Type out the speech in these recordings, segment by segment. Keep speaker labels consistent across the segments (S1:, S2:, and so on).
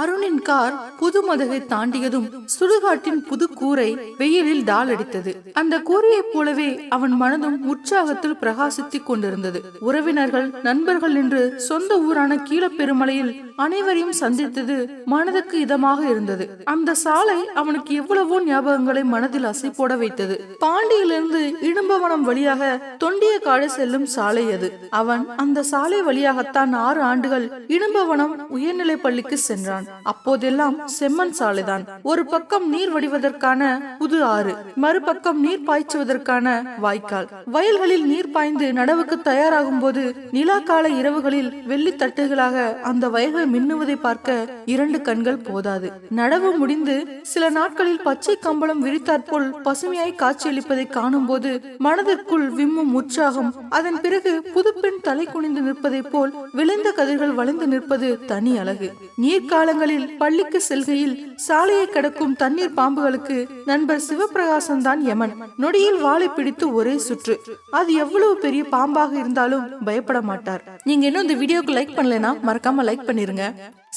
S1: அருணின் car புது மதகை தாண்டியதும் சுடுகாட்டின் புது கூரை வெயிலில் தாளடித்தது அந்த கூரையைப் போலவே அவன் மனதும் உற்சாகத்தில் பிரகாசித்துக் கொண்டிருந்தது. உறவினர்கள் நண்பர்கள் என்று சொந்த ஊரான கீழப்பெருமலையில் அனைவரையும் சந்தித்தது மனதுக்கு இதமாக இருந்தது. அந்த சாலை அவனுக்கு எவ்வளவோ ஞாபகங்களை மனதில் அசை போட வைத்தது. பாண்டியிலிருந்து இடும்பவனம் வழியாக தொண்டிய காடு செல்லும் சாலை அது. அவன் அந்த சாலை வழியாகத்தான் ஆறு ஆண்டுகள் இடும்பவனம் உயர்நிலைப் பள்ளிக்கு சென்றான். அப்போதெல்லாம் செம்மண் சாலைதான். ஒரு பக்கம் நீர் வடிவதற்கான புது ஆறு மறுபக்கம் நீர் பாய்ச்சுவதற்கான வாய்க்கால். வயல்களில் நீர் பாய்ந்து நடவுக்கு தயாராகும் போது நிலா கால இரவுகளில் வெள்ளி தட்டுகளாக அந்த வயல்கள் மின்னுவதை பார்க்க இரண்டு கண்கள் போதாது. நடவு முடிந்து சில நாட்களில் பச்சை கம்பளம் விரித்தாற்போல் பசுமையாய் காட்சியளிப்பதை காணும் போது மனதிற்குள் விம்மும் உற்சாகம் அதன் பிறகு புதுப்பெண் தலை குனிந்து நிற்பதை போல் விளைந்த கதிர்கள் வளைந்து நிற்பது தனி அழகு. நீர்கால காலங்களில் பள்ளிக்கு செல்கையில் சாலையை கடக்கும் தண்ணீர் பாம்புகளுக்கு நண்பர் சிவபிரகாசம் தான் யமன். நொடியில் வாளை பிடித்து ஒரே சுற்று. அது எவ்வளவு பெரிய பாம்பாக இருந்தாலும் பயப்பட மாட்டார். நீங்க இன்னும் இந்த வீடியோக்கு லைக் பண்ணலனா மறக்காம லைக் பண்ணிருங்க.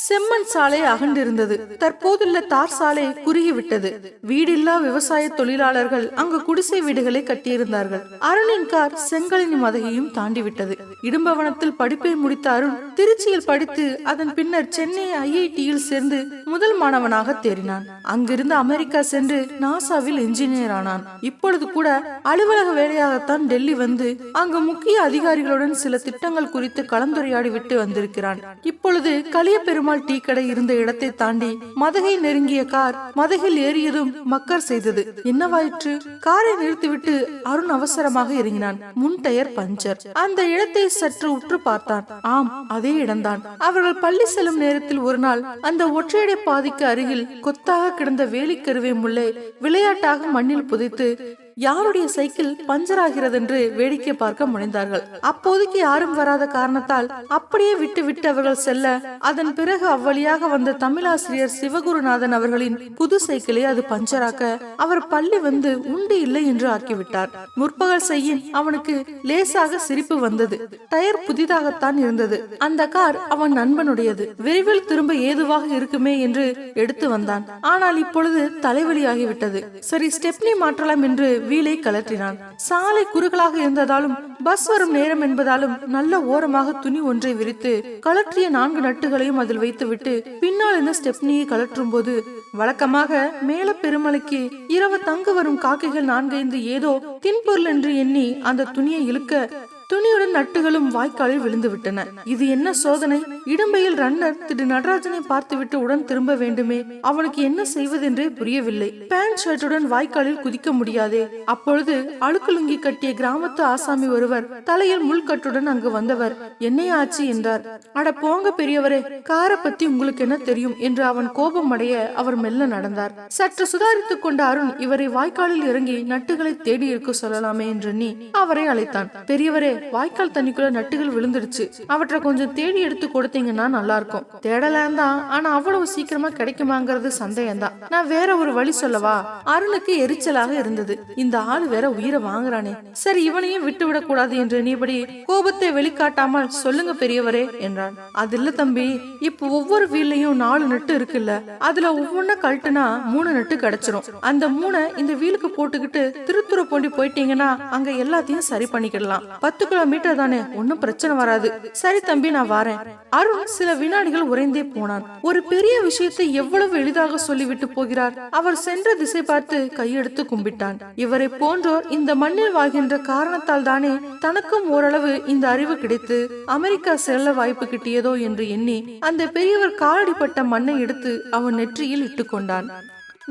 S1: செம்மண் சாலை அகண்டிருந்தது தற்போதுள்ள தார் சாலை குறுகி விட்டது வீடில்லா விவசாய தொழிலாளர்கள் அங்கு குடிசை வீடுகளை கட்டியிருந்தார்கள். அருணின் கார் செங்கலின் மதகையும் தாண்டி விட்டது இடும்பவனத்தில் படிப்பை முடித்த அருண் திருச்சியில் படித்து அதன் பின்னர் சென்னை ஐஐடியில் சேர்ந்து முதல் மாணவனாக தேறினான். அங்கிருந்து அமெரிக்கா சென்று நாசாவில் என்ஜினியர் ஆனான். இப்பொழுது கூட அலுவலக வேலையாகத்தான் டெல்லி வந்து அங்கு முக்கிய அதிகாரிகளுடன் சில திட்டங்கள் குறித்து குறித்து கலந்துரையாடி விட்டு வந்திருக்கிறான். இப்பொழுது கலிய பெருமாள் டீ கடை இருந்த இடத்தை தாண்டி மதகை நெருங்கிய கார் மதகில் ஏறியதும் மக்கர் செய்தது. என்னவாயிற்று? காரை நிறுத்திவிட்டு அருண் அவசரமாக இறங்கினான். முன் டயர் பஞ்சர். அந்த இடத்தை சற்று உற்று பார்த்தான். ஆம் அதே இடம்தான். அவர்கள் பள்ளி செல்லும் நேரத்தில் ஒரு நாள் அந்த ஒற்றையடை பாதிக்கு அருகில் கொத்தாக கிடந்த வேலிக்கருவே முல்லை விளையாட்டாக மண்ணில் புதைத்து யாருடைய சைக்கிள் பஞ்சர் ஆகிறது என்று வேடிக்கை பார்க்க முனைந்தார்கள். அப்போதைக்கு யாரும் வராத காரணத்தால் அப்படியே விட்டு விட்டு அவர்கள் செல்ல அதன் பிறகு அவ்வழியாக வந்த தமிழாசிரியர் சிவகுருநாதன் அவர்களின் புது சைக்கிளை அது பஞ்சராக்க அவர் பள்ளி வந்து உண்டு இல்லை என்று ஆக்கிவிட்டார். முற்பகல் செய்யின் அவனுக்கு லேசாக சிரிப்பு வந்தது. டயர் புதிதாகத்தான் இருந்தது. அந்த கார் அவன் நண்பனுடையது. விரைவில் திரும்ப ஏதுவாக இருக்குமே என்று எடுத்து வந்தான். ஆனால் இப்பொழுது தலைவலியாகிவிட்டது. சரி ஸ்டெப்னி மாற்றலாம் என்று வீலை கலற்றினான் சாலை குறுகலாக இருந்ததாலும் பஸ் வரும் நேரம் என்பதாலும் நல்ல ஓரமாக துணி ஒன்றை விரித்து கலற்றிய நான்கு நட்டுகளையும் அதில் வைத்துவிட்டு பின்னால் இருந்த ஸ்டெப்னியை கலற்றும் போது வழக்கமாக மேல பெருமலைக்கு இரவு தங்கு வரும் காக்கைகள் நான்கைந்து ஏதோ தின்பொருள் என்று எண்ணி அந்த துணியை இழுக்க துணியுடன் நட்டுகளும் வாய்க்காலில் விழுந்து விட்டன இது என்ன சோதனை? இடம்பையில் ரன்னர் திரு நடராஜனை பார்த்துவிட்டு உடன் திரும்ப வேண்டுமே. அவனுக்கு என்ன செய்வதென்றே புரியவில்லை. பேண்ட் ஷர்ட்டுடன் வாய்க்காலில் குதிக்க முடியாதே. அப்பொழுது அழுக்குலுங்கி கட்டிய கிராமத்து ஆசாமி ஒருவர் தலையில் முள்கட்டுடன் அங்கு வந்தவர். என்னைய ஆச்சு என்றார். அட போங்க பெரியவரே காரை பத்தி உங்களுக்கு என்ன தெரியும்? என்று அவன் கோபம் அடைய அவர் மெல்ல நடந்தார். சற்று சுதாரித்துக் கொண்ட அருண் இவரை வாய்க்காலில் இறங்கி நட்டுகளை தேடி இருக்க சொல்லலாமே என்று எண்ணி அவரை அழைத்தான். பெரியவரே வாய்க்கால் தண்ணிக்குள்ள நட்டுகள் விழுந்துடுச்சு. அவற்றை கொஞ்சம் தேடி எடுத்து கொடுத்தீங்கன்னா நல்லா இருக்கும் தேடலாம் தான் ஆனா அவ்வளவு சீக்கிரமா கிடைக்குமாங்கிறது சந்தேகம் தான் நான் வேற ஒரு வழி சொல்லவா? அருளுக்கு எரிச்சலாக இருந்தது. இந்த ஆள் வேற உயிரை வாங்குறானே. சரி இவனையும் விட்டு விடக் கூடாது என்று எண்ணியபடி கோபத்தை வெளிக்காட்டாமல் சொல்லுங்க பெரியவரே என்றான். அது இல்ல தம்பி இப்ப ஒவ்வொரு வீல்லையும் நாலு நட்டு இருக்குல்ல. அதுல ஒவ்வொன்ன கழட்டுனா மூணு நட்டு கிடைச்சிரும். அந்த மூணை இந்த வீலுக்கு போட்டுக்கிட்டு திருத்துறை போயிட்டீங்கன்னா அங்க எல்லாத்தையும் சரி பண்ணிக்கிடலாம். பத்து கிலோமீட்டர் தானே? ஒன்னும் பிரச்சனை வராது. சரி தம்பி நான் வரேன். அருண் சில வினாடிகள் உறைந்தே போனான். ஒரு பெரிய விஷயத்தை எவ்வளவு எளிதாக சொல்லிவிட்டு போகிறார்? அவர் சென்ற திசை பார்த்து கையெடுத்து கும்பிட்டான். இவரை போன்றோர் இந்த மண்ணில் வாழ்கின்ற காரணத்தால் தானே தனக்கும் ஓரளவு இந்த அறிவு கிடைத்து அமெரிக்கா செல்ல வாய்ப்பு கிட்டியதோ என்று எண்ணி அந்த பெரியவர் காலடிப்பட்ட மண்ணை எடுத்து அவன் நெற்றியில் இட்டுக்கொண்டான்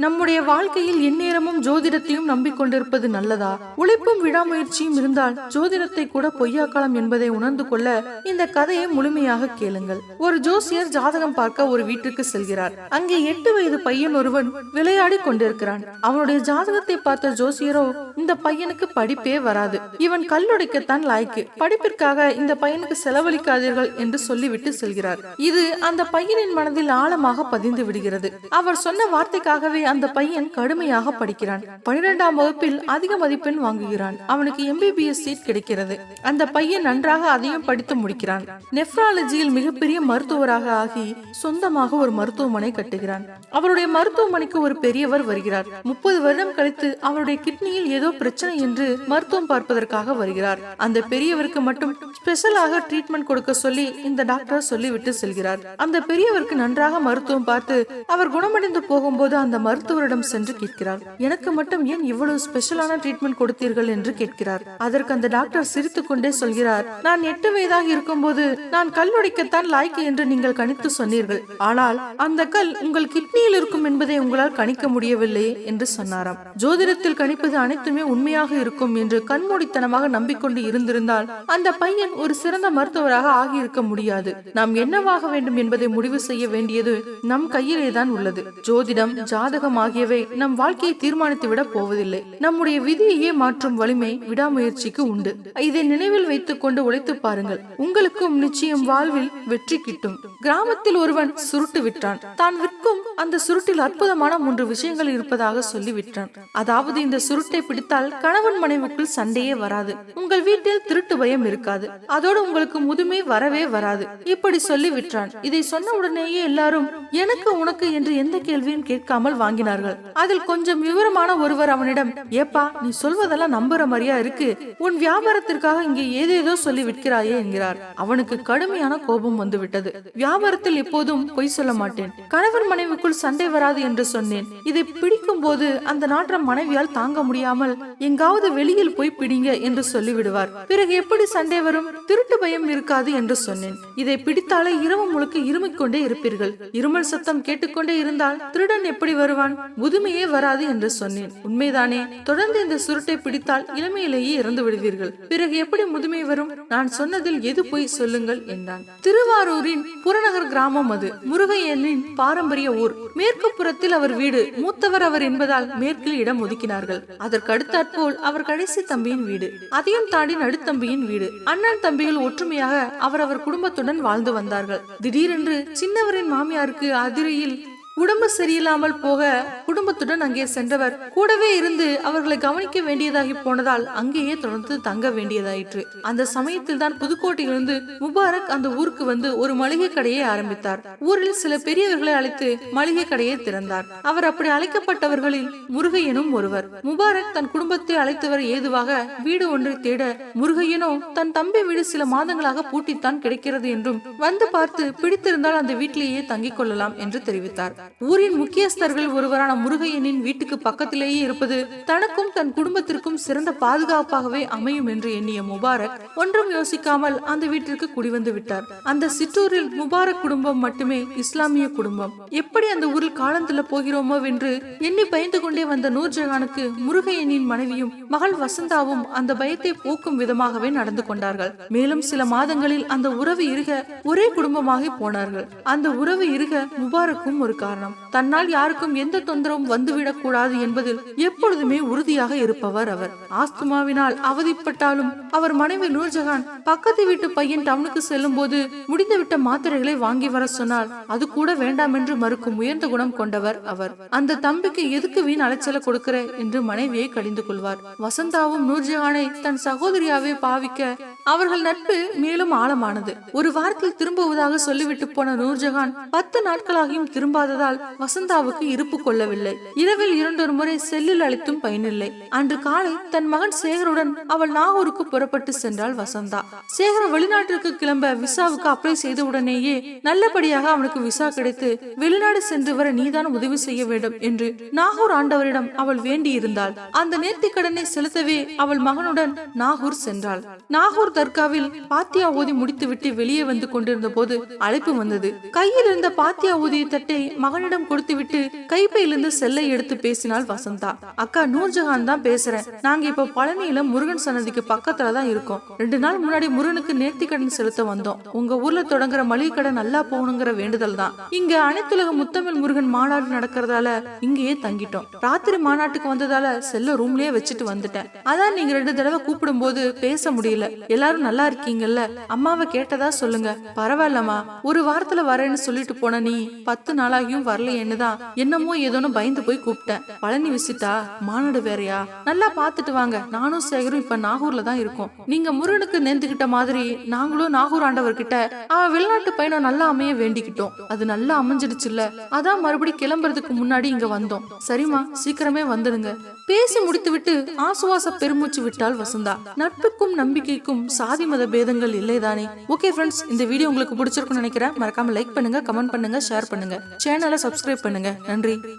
S1: நம்முடைய வாழ்க்கையில் எந்நேரமும் ஜோதிடத்தையும் நம்பிக்கொண்டிருப்பது நல்லதா? உழைப்பும் விடாமுயற்சியும் இருந்தால் ஜோதிடத்தை கூட பொய்யாக்கலாம் என்பதை உணர்ந்து கொள்ள இந்த கதையை முழுமையாக கேளுங்கள். ஒரு ஜோசியர் ஜாதகம் பார்க்க ஒரு வீட்டுக்கு செல்கிறார். அங்கே எட்டு வயது பையன் ஒருவன் விளையாடி கொண்டிருக்கிறான். அவனுடைய ஜாதகத்தை பார்த்த ஜோசியரோ இந்த பையனுக்கு படிப்பே வராது. இவன் கல்லுடைக்கத்தான் லாய்க்கு. படிப்பிற்காக இந்த பையனுக்கு செலவழிக்காதீர்கள் என்று சொல்லிவிட்டு செல்கிறார். இது அந்த பையனின் மனதில் ஆழமாக பதிந்து விடுகிறது. அவர் சொன்ன வார்த்தைக்காகவே அந்த பையன் கடுமையாக படிக்கிறான். பனிரெண்டாம் வகுப்பில் அதிக மதிப்பெண் வாங்குகிறான். அவனுக்கு எம்பிபிஎஸ் சீட் கிடைக்கிறது. அந்த பையன் நன்றாக அதையும் படித்து முடிக்கிறான். நெப்ராலஜியில் மிகப்பெரிய மருத்துவராக ஆகி சொந்தமாக ஒரு மருத்துவமனை கட்டுகிறான். அவருடைய மருத்துவமனைக்கு ஒரு பெரியவர் வருகிறார். முப்பது வருடம் கழித்து அவருடைய கிட்னியில் ஏதோ பிரச்சனை என்று மருத்துவம் பார்ப்பதற்காக வருகிறார். அந்த பெரியவருக்கு மட்டும் ஸ்பெஷலாக ட்ரீட்மெண்ட் கொடுக்க சொல்லி இந்த டாக்டர் சொல்லிவிட்டு செல்கிறார். அந்த பெரியவருக்கு நன்றாக மருத்துவம் பார்த்து அவர் குணமடைந்து போகும்போது அந்த மருத்துவரிடம் சென்று கேட்கிறார். எனக்கு மட்டும் ஏன் இவ்வளவு ஸ்பெஷலான ட்ரீட்மெண்ட் கொடுத்தீர்கள்? என்று கேட்கிறார். அதற்கு அந்த டாக்டர் சிரித்துக்கொண்டே சொல்கிறார் நான் எட்டு வயதாக இருக்கும்போது நான் கல் உடைக்கத்தான் லாய்க்கு என்று நீங்கள் கணித்து சொன்னீர்கள். ஆனால் அந்த கல் உங்கள் கிட்னியில் இருக்கும் என்பதை உங்களால் கணிக்க முடியவில்லை என்று சொன்னாராம். ஜோதிடத்தில் கணிப்பது அனைத்துமே உண்மையாக இருக்கும் என்று கண்மூடித்தனமாக நம்பிக்கொண்டு இருந்திருந்தால் அந்த பையன் ஒரு சிறந்த மருத்துவராக ஆகியிருக்க முடியாது. நாம் என்னவாக வேண்டும் என்பதை முடிவு செய்ய வேண்டியது நம் கையிலே தான் உள்ளது. ஜோதிடம் ஜாதக தியாகம் ஆகியவை நம் வாழ்க்கையை தீர்மானித்து விட போவதில்லை. நம்முடைய விதியையே மாற்றும் வலிமை விடாமுயற்சிக்கு உண்டு. இதை நினைவில் வைத்துக் கொண்டு உழைத்து பாருங்கள். உங்களுக்கும் நிச்சயம் வாழ்வில் வெற்றி கிட்டும். கிராமத்தில் ஒருவன் சுருட்டு விற்றான் தான் விற்கும் அந்த சுருட்டில் அற்புதமான மூன்று விஷயங்கள் இருப்பதாக சொல்லி விற்றான் அதாவது இந்த சுருட்டை பிடித்தால் கணவன் மனைவிக்குள் சண்டையே வராது. உங்கள் வீட்டில் திருட்டு பயம் இருக்காது. அதோடு உங்களுக்கு முதுமை வரவே வராது. இப்படி சொல்லி விற்றான் இதை சொன்ன உடனேயே எல்லாரும் எனக்கு உனக்கு என்று எந்த கேள்வியும் கேட்காமல் வாங்கினார்கள். அதில் கொஞ்சம் விவரமான ஒருவர் அவனிடம் ஏப்பா நீ சொல்வதெல்லாம் நம்புற மாதிரியா இருக்கு. உன் வியாபாரத்திற்காக இங்கே ஏதேதோ சொல்லி விற்கிறாயே என்கிறார். அவனுக்கு கடுமையான கோபம் வந்து விட்டது வியாபாரத்தில் எப்போதும் பொய் சொல்ல மாட்டேன். கணவன் மனைவிக்குள் சண்டை வராது என்று சொன்னேன். இதை பிடிக்கும் போது அந்த நாற்றம் மனைவியால் தாங்க முடியாமல் எங்காவது வெளியில் போய் பிடிங்க என்று சொல்லிவிடுவார். பிறகு எப்படி சண்டை வரும்? திருட்டு பயம் இருக்காது என்று சொன்னேன். இதை பிடித்தாலே இரவு முழுக்க இருமிக் கொண்டே இருப்பீர்கள். இருமல் சத்தம் கேட்டுக்கொண்டே இருந்தால் திருடன் எப்படி வருவான்? முதுமையே வராது என்று சொன்னேன். உண்மைதானே? தொடர்ந்து இந்த சுருட்டை பிடித்தால் இளமையிலேயே இறந்து விடுவீர்கள். பிறகு எப்படி முதுமை வரும்? நான் சொன்னதில் எது போய் சொல்லுங்கள் என்றான். திருவாரூரின் புறநகர் கிராமம் அது. முருகையனின் பாரம்பரிய ஊர். மேற்கு புறத்தில் அவர் வீடு. மூத்தவர் அவர் என்பதால் மேற்கில் இடம் ஒதுக்கினார்கள். அதற்கு அடுத்தாற்போல் அவர் கடைசி தம்பியின் வீடு. அதையும் தாண்டி நடுத்தம்பியின் வீடு. அண்ணன் தம்பிகள் ஒற்றுமையாக அவரவர் குடும்பத்துடன் வாழ்ந்து வந்தார்கள். திடீரென்று சின்னவரின் மாமியாருக்கு அதிரையில் உடம்பு சரியில்லாமல் போக குடும்பத்துடன் அங்கே சென்றவர். கூடவே இருந்து அவர்களை கவனிக்க வேண்டியதாகி போனதால் அங்கேயே தொடர்ந்து தங்க வேண்டியதாயிற்று. அந்த சமயத்தில் தான் புதுக்கோட்டையிலிருந்து முபாரக் அந்த ஊருக்கு வந்து ஒரு மளிகை கடையை ஆரம்பித்தார். ஊரில் சில பெரியவர்களை அழைத்து மளிகை கடையை திறந்தார். அவர் அப்படி அழைக்கப்பட்டவர்களில் முருகையனும் ஒருவர். முபாரக் தன் குடும்பத்தை அழைத்து வர ஏதுவாக வீடு ஒன்றை தேட முருகையனோ தன் தம்பி வீடு சில மாதங்களாக பூட்டித்தான் கிடைக்கிறது என்றும் வந்து பார்த்து பிடித்திருந்தால் அந்த வீட்டிலேயே தங்கிக் கொள்ளலாம் என்று தெரிவித்தார். ஊரின் முக்கியஸ்தர்கள் ஒருவரான முருகையனின் வீட்டுக்கு பக்கத்திலேயே இருப்பது தனக்கும் தன் குடும்பத்திற்கும் சிறந்த பாதுகாப்பாகவே அமையும் என்று எண்ணிய முபாரக் ஒன்றும் யோசிக்காமல் அந்த வீட்டிற்கு குடிவந்து விட்டார். அந்த சிற்றூரில் முபாரக் குடும்பம் மட்டுமே இஸ்லாமிய குடும்பம். எப்படி அந்த ஊரில் காலத்துல போகிறோமோ என்று எண்ணி பயந்து கொண்டே வந்த நூர்ஜஹானுக்கு முருகையனின் மனைவியும் மகள் வசந்தாவும் அந்த பயத்தை போக்கும் விதமாகவே நடந்து கொண்டார்கள். மேலும் சில மாதங்களில் அந்த உறவு இருக ஒரே குடும்பமாகி போனார்கள். அந்த உறவு இருக முபாரக்கும் ஒரு காரணம். காரணம் தன்னால் யாருக்கும் எந்த தொந்தரவும் வந்துவிடக் கூடாது என்பதில் எப்பொழுதுமே உறுதியாக இருப்பவர் அவர். ஆஸ்துமாவினால் அவதிப்பட்டாலும் அவர் மனைவி நூர்ஜஹான் பக்கத்து வீட்டு பையன் டவுனுக்கு செல்லும் போது முடிந்துவிட்ட மாத்திரைகளை வாங்கி வர சொன்னால் அது கூட வேண்டாம் என்று மறுக்கும் உயர்ந்த குணம் கொண்டவர் அவர். அந்த தம்பிக்கு எதுக்கு வீண் அலைச்சல கொடுக்கிற? என்று மனைவியை கடிந்து கொள்வார். வசந்தாவும் நூர்ஜஹானை தன் சகோதரியாவே பாவிக்க அவர்கள் நட்பு மேலும் ஆழமானது. ஒரு வாரத்தில் திரும்புவதாக சொல்லிவிட்டு போன நூர்ஜஹான் பத்து நாட்களாகியும் திரும்பாததால் வசந்தாவுக்கு இருப்பு கொள்ளவில்லை. இரவில் இரண்டொரு முறை செல்லில் அழைத்தும் பயனில்லை. அன்று காலை தன் மகன் சேகருடன் அவள் நாகூருக்கு புறப்பட்டு சென்றாள் வசந்தா. சேகர் வெளிநாட்டிற்கு கிளம்ப விசாவுக்கு அப்ளை செய்த உடனேயே நல்லபடியாக அவனுக்கு விசா கிடைத்து வெளிநாடு சென்று வர நீதான் உதவி செய்ய வேண்டும் என்று நாகூர் ஆண்டவரிடம் அவள் வேண்டியிருந்தாள். அந்த நேர்த்திக் கடனை செலுத்தவே அவள் மகனுடன் நாகூர் சென்றாள். நாகூர் தர்காவில் பாத்தியா ஊதி முடித்துவிட்டு வெளியே வந்து கொண்டிருந்த போது அழைப்பு வந்தது. கையில் இருந்த பாத்தியா ஊதிய தட்டை மகனிடம் கொடுத்துவிட்டு கைப்பையிலிருந்து செல்லை எடுத்து பேசினாள் வசந்தா. அக்கா நூர்ஜஹான் தான் பேசுறேன். நாங்க இப்ப பழனியில முருகன் சன்னதிக்கு பக்கத்துல தான் இருக்கோம். ரெண்டு நாள் முன்னாடி முருகனுக்கு நேர்த்தி கடன் செலுத்த வந்தோம். உங்க ஊர்ல தொடங்குற மளிகை கடை நல்லா போகணுங்கிற வேண்டுதல் தான். இங்க அனைத்துலக முத்தமிழ் முருகன் மாநாடு நடக்கிறதால இங்கேயே தங்கிட்டோம். ராத்திரி மாநாட்டுக்கு வந்ததால செல்ல ரூம்லயே வச்சுட்டு வந்துட்டேன். அதான் நீங்க ரெண்டு தடவை கூப்பிடும் போது பேச முடியல. எல்லாம் எல்லாரும் நல்லா இருக்கீங்கல்ல? அம்மாவை கேட்டதா சொல்லுங்க. பரவாயில்லம்மா. ஒரு வாரத்துல வரேன்னு சொல்லிட்டு போன நீ பத்து நாளாகியும் வரலையேன்னு தான் என்னமோ ஏதோன்னு பயந்து போய் கூப்பிட்டேன். பழனி விசிட்டா? மாநாடு வேறயா? நல்லா பாத்துட்டு வாங்க. நானும் சேகரும் இப்ப நாகூர்ல தான் இருக்கோம். நீங்க முருகனுக்கு நேர்ந்துகிட்ட மாதிரி நாங்களும் நாகூர் ஆண்டவர்கிட்ட அவன் வெளிநாட்டு பயணம் நல்லா அமைய வேண்டிக்கிட்டோம். அது நல்லா அமைஞ்சிடுச்சுல்ல. அதான் மறுபடியும் கிளம்புறதுக்கு முன்னாடி இங்க வந்தோம். சரிம்மா சீக்கிரமே வந்துடுங்க. பேசி முடித்துவிட்டு ஆசுவாச பெருமூச்சு விட்டால் வசந்தா. நட்புக்கும் நம்பிக்கைக்கும் சாதி மத பேதங்கள் இல்லைதானே? ஓகே ஃப்ரெண்ட்ஸ் இந்த வீடியோ உங்களுக்கு பிடிச்சிருக்கும்னு நினைக்கிறேன். மறக்காம லைக் பண்ணுங்க கமெண்ட் பண்ணுங்க ஷேர் பண்ணுங்க. சேனலை சப்ஸ்கிரைப் பண்ணுங்க. நன்றி.